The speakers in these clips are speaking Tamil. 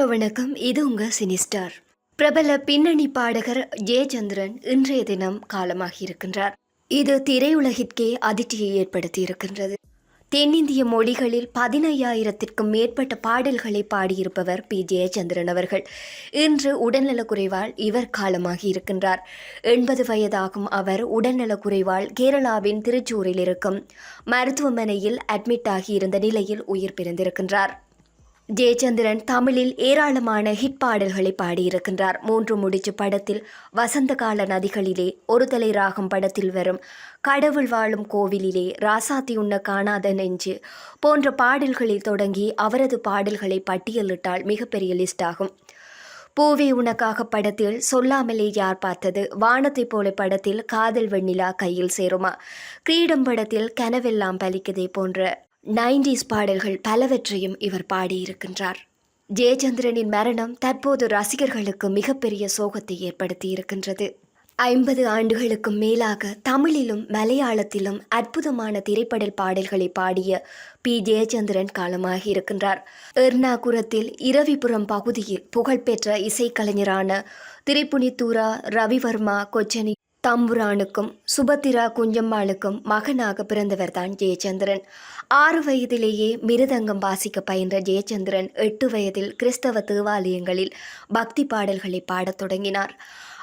ஹலோ வணக்கம். இது உங்க சினிஸ்டார். பிரபல பின்னணி பாடகர் ஜெயச்சந்திரன் இன்றைய தினம் காலமாகி இருக்கின்றார் இது திரையுலகிற்கே அதிர்ச்சியை ஏற்படுத்தி இருக்கின்றது தென்னிந்திய மொழிகளில் பதினையாயிரத்திற்கும் மேற்பட்ட பாடல்களை பாடியிருப்பவர் பி. ஜெயச்சந்திரன் அவர்கள். இன்று உடல்நலக்குறைவால் இவர் காலமாகி இருக்கின்றார் எண்பது வயதாகும் அவர் உடல்நலக்குறைவால் கேரளாவின் திருச்சூரில் இருக்கும் மருத்துவமனையில் அட்மிட் ஆகியிருந்த நிலையில் உயிர் பிறந்திருக்கின்றார் ஜெயச்சந்திரன் தமிழில் ஏராளமான ஹிட் பாடல்களை பாடியிருக்கின்றார். மூன்று முடிச்சு படத்தில் வசந்த கால நதிகளிலே ஒரு தலை ராகம் படத்தில் வரும் கடவுள் வாழும் கோவிலிலே ராசாத்தி உண்ண காணாத நெஞ்சு போன்ற பாடல்களில் தொடங்கி அவரது பாடல்களை பட்டியலிட்டால் மிகப்பெரிய லிஸ்ட் ஆகும். பூவே உனக்காக படத்தில் சொல்லாமலே யார் பார்த்தது? வானத்தைப் போல படத்தில் காதல் வெண்ணிலா கையில் சேருமா? கிரீடம் படத்தில் கனவெல்லாம் பலிக்குதே போன்ற நைன்டிஸ் பாடல்கள் பலவற்றையும் இவர் பாடியிருக்கின்றார். ஜெயச்சந்திரனின் மரணம் தற்போது ரசிகர்களுக்கு மிகப்பெரிய சோகத்தை ஏற்படுத்தி இருக்கின்றது ஐம்பது ஆண்டுகளுக்கும் மேலாக தமிழிலும் மலையாளத்திலும் அற்புதமான திரைப்படல் பாடல்களை பாடிய பி. ஜெயச்சந்திரன் காலமாகி இருக்கின்றார் எர்ணாகுரத்தில் இரவிபுரம் பகுதியில் புகழ்பெற்ற இசைக்கலைஞரான திரிபுனித்தூரா ரவிவர்மா கொச்சனி தம்புரானுக்கும் சுபத்திரா குஞ்சம்மாளுக்கும் மகனாக பிறந்தவர்தான் ஜெயச்சந்திரன். ஆறு வயதிலேயே மிருதங்கம் வாசிக்க பயின்ற ஜெயச்சந்திரன் எட்டு வயதில் கிறிஸ்தவ தேவாலயங்களில் பக்தி பாடல்களை பாடத் தொடங்கினார்.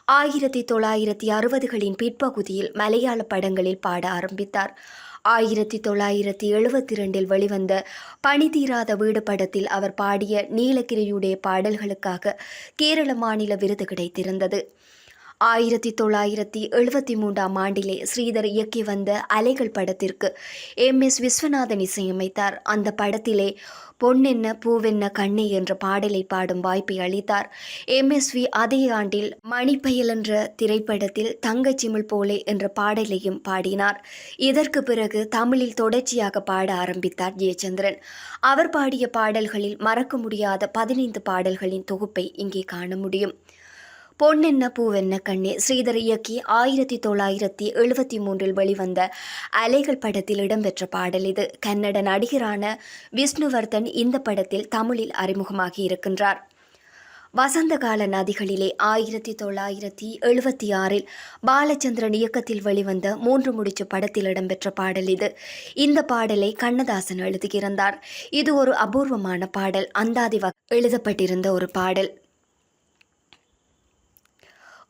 ஆயிரத்தி தொள்ளாயிரத்தி அறுபதுகளின் பிற்பகுதியில் மலையாள படங்களில் பாட ஆரம்பித்தார். ஆயிரத்தி தொள்ளாயிரத்தி எழுபத்தி ரெண்டில் வெளிவந்த பணி தீராத வீடு படத்தில் அவர் பாடிய நீலகிரியுடைய பாடல்களுக்காக கேரள மாநில விருது கிடைத்திருந்தது. ஆயிரத்தி தொள்ளாயிரத்தி எழுபத்தி மூன்றாம் ஆண்டிலே ஸ்ரீதர் இயக்கி வந்த அலைகள் படத்திற்கு எம் எஸ் விஸ்வநாதன் இசையமைத்தார். அந்த படத்திலே பொன்னென்ன பூவென்ன கண்ணே என்ற பாடலை பாடும் வாய்ப்பை அளித்தார். எம்எஸ்வி அதே ஆண்டில் மணிப்பயல் என்ற திரைப்படத்தில் தங்கச்சிமிழ் போலே என்ற பாடலையும் பாடினார். இதற்கு பிறகு தமிழில் தொடர்ச்சியாக பாட ஆரம்பித்தார் ஜெயச்சந்திரன். அவர் பாடிய பாடல்களில் மறக்க முடியாத பதினைந்து பாடல்களின் தொகுப்பை இங்கே காண முடியும். பொன்னென்ன பூவென்ன கண்ணே ஸ்ரீதர் இயக்கி ஆயிரத்தி தொள்ளாயிரத்தி எழுபத்தி மூன்றில் வெளிவந்த அலைகள் படத்தில் இடம்பெற்ற பாடல் இது. கன்னட நடிகரான விஷ்ணுவர்தன் இந்த படத்தில் தமிழில் அறிமுகமாகி இருக்கின்றார். வசந்த கால நதிகளிலே ஆயிரத்தி தொள்ளாயிரத்தி எழுபத்தி ஆறில் பாலச்சந்திரன் இயக்கத்தில் வெளிவந்த மூன்று முடிச்சு படத்தில் இடம்பெற்ற பாடல் இது. இந்த பாடலை கண்ணதாசன் எழுதியிருந்தார் இது ஒரு அபூர்வமான பாடல். அந்தாதி எழுதப்பட்டிருந்த ஒரு பாடல்.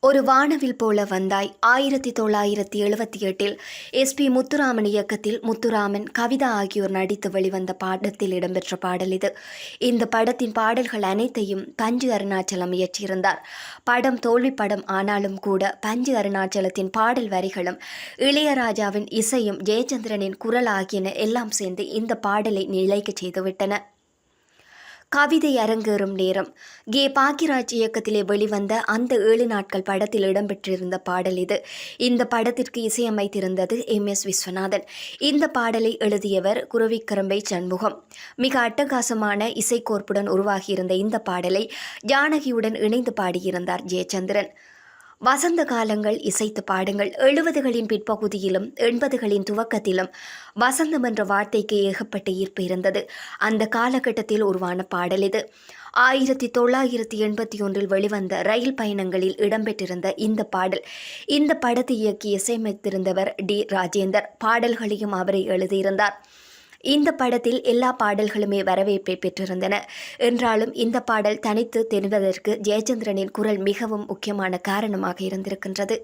ஒரு வானவில் போல வந்தாய். ஆயிரத்தி தொள்ளாயிரத்தி எழுபத்தி எட்டில் எஸ்பி முத்துராமன் இயக்கத்தில் முத்துராமன் கவிதா ஆகியோர் நடித்து வெளிவந்த பாடத்தில் இடம்பெற்ற பாடல் இது. இந்த படத்தின் பாடல்கள் அனைத்தையும் பஞ்சு அருணாச்சலம் இயற்றியிருந்தார். படம் தோல்வி படம் ஆனாலும் கூட பஞ்சு அருணாச்சலத்தின் பாடல் வரிகளும் இளையராஜாவின் இசையும் ஜெயச்சந்திரனின் குரல் ஆகியன எல்லாம் சேர்ந்து இந்த பாடலை நிலைக்கச் செய்துவிட்டன. கவிதை அரங்கேறும் நேரம். கே. பாக்கியராஜ் இயக்கத்திலே வெளிவந்த அந்த ஏழு நாட்கள் படத்தில் இடம்பெற்றிருந்த பாடல் இது. இந்த படத்திற்கு இசையமைத்திருந்தது எம். எஸ். விஸ்வநாதன். இந்த பாடலை எழுதியவர் குருவிக்கரம்பை சண்முகம். மிக அட்டகாசமான இசைக்கோர்ப்புடன் உருவாகியிருந்த இந்த பாடலை ஜானகியுடன் இணைந்து பாடியிருந்தார் ஜெயச்சந்திரன். வசந்த காலங்கள் இசைத்து பாடுங்கள். எழுபதுகளின் பிற்பகுதியிலும் எண்பதுகளின் துவக்கத்திலும் வசந்தம் என்ற வார்த்தைக்கு ஏகப்பட்ட ஈர்ப்பு இருந்தது. அந்த காலகட்டத்தில் உருவான பாடல் இது. ஆயிரத்தி தொள்ளாயிரத்தி எண்பத்தி ஒன்றில் வெளிவந்த ரயில் பயணங்களில் இடம்பெற்றிருந்த இந்த பாடல். இந்த படத்தை இயக்கி இசையமைத்திருந்தவர் டி. ராஜேந்தர். பாடல்களையும் அவரை எழுதியிருந்தார். இந்த படத்தில் எல்லா பாடல்களுமே வரவேற்பை பெற்றிருந்தன. என்றாலும் இந்த பாடல் தனித்து தெரிவதற்கு ஜெயச்சந்திரனின் குரல் மிகவும் முக்கியமான காரணமாக இருந்திருக்கின்றது.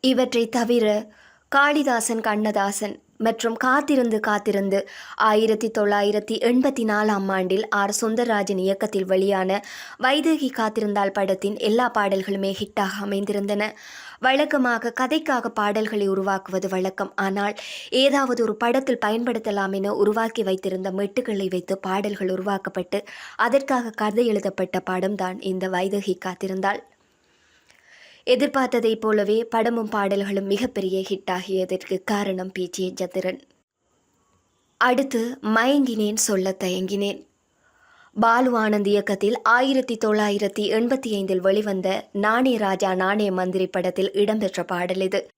இவற்றை தவிர காளிதாசன் கண்ணதாசன் மற்றும் காத்திருந்து காத்திருந்து ஆயிரத்தி தொள்ளாயிரத்தி எண்பத்தி நாலாம் ஆண்டில் ஆர். சுந்தரராஜன் இயக்கத்தில் வெளியான வைதேகி காத்திருந்தால் படத்தின் எல்லா பாடல்களுமே ஹிட்டாக அமைந்திருந்தன. வழக்கமாக கதைக்காக பாடல்களை உருவாக்குவது வழக்கம். ஆனால் ஏதாவது ஒரு படத்தில் பயன்படுத்தலாம் என உருவாக்கி வைத்திருந்த மெட்டுகளை வைத்து பாடல்கள் உருவாக்கப்பட்டு அதற்காக கதை எழுதப்பட்ட படம்தான் இந்த வைதகி காத்திருந்தாள் எதிர்பார்த்ததைப் போலவே படமும் பாடல்களும் மிகப்பெரிய ஹிட் ஆகியதற்கு காரணம் பேச்சிய ஜத்திரன் அடுத்து மயங்கினேன் சொல்ல தயங்கினேன். பாலு ஆனந்த் இயக்கத்தில் ஆயிரத்தி தொள்ளாயிரத்தி எண்பத்தி ஐந்தில் வெளிவந்த நாணே ராஜா நாணே மந்திரி படத்தில் இடம்பெற்ற பாடல் இது.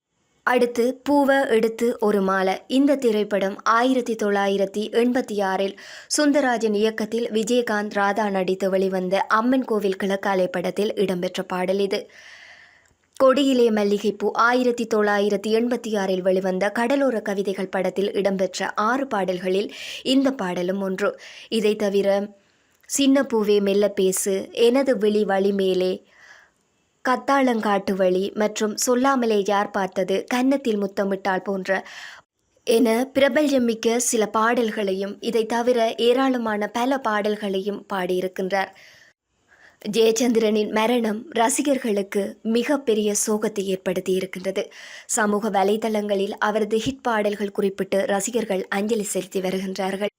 அடுத்து பூவ எடுத்து ஒரு மாலை. இந்த திரைப்படம் ஆயிரத்தி தொள்ளாயிரத்தி எண்பத்தி ஆறில் சுந்தரராஜன் இயக்கத்தில் விஜயகாந்த் ராதா நடித்து வெளிவந்த அம்மன் கோவில் கிழக்காலை படத்தில் இடம்பெற்ற பாடல் இது. கொடியிலே மல்லிகைப்பூ ஆயிரத்தி தொள்ளாயிரத்தி எண்பத்தி ஆறில் வெளிவந்த கடலோர கவிதைகள் படத்தில் இடம்பெற்ற ஆறு பாடல்களில் இந்த பாடலும் ஒன்று. இதை தவிர சின்ன பூவே மெல்ல பேசு எனது விழி வழி மேலே கத்தாளங்காட்டு வழி மற்றும் சொல்லாமலே யார் பார்த்தது கன்னத்தில் முத்தமிட்டால் போன்ற என பிரபல்யமிக்க சில பாடல்களையும் இதை தவிர ஏராளமான பல பாடல்களையும் பாடியிருக்கின்றார். ஜெயச்சந்திரனின் மரணம் ரசிகர்களுக்கு மிகப்பெரிய சோகத்தை ஏற்படுத்தி இருக்கின்றது சமூக வலைதளங்களில் அவரது ஹிட் பாடல்கள் குறிப்பிட்டு ரசிகர்கள் அஞ்சலி செலுத்தி வருகின்றார்கள்.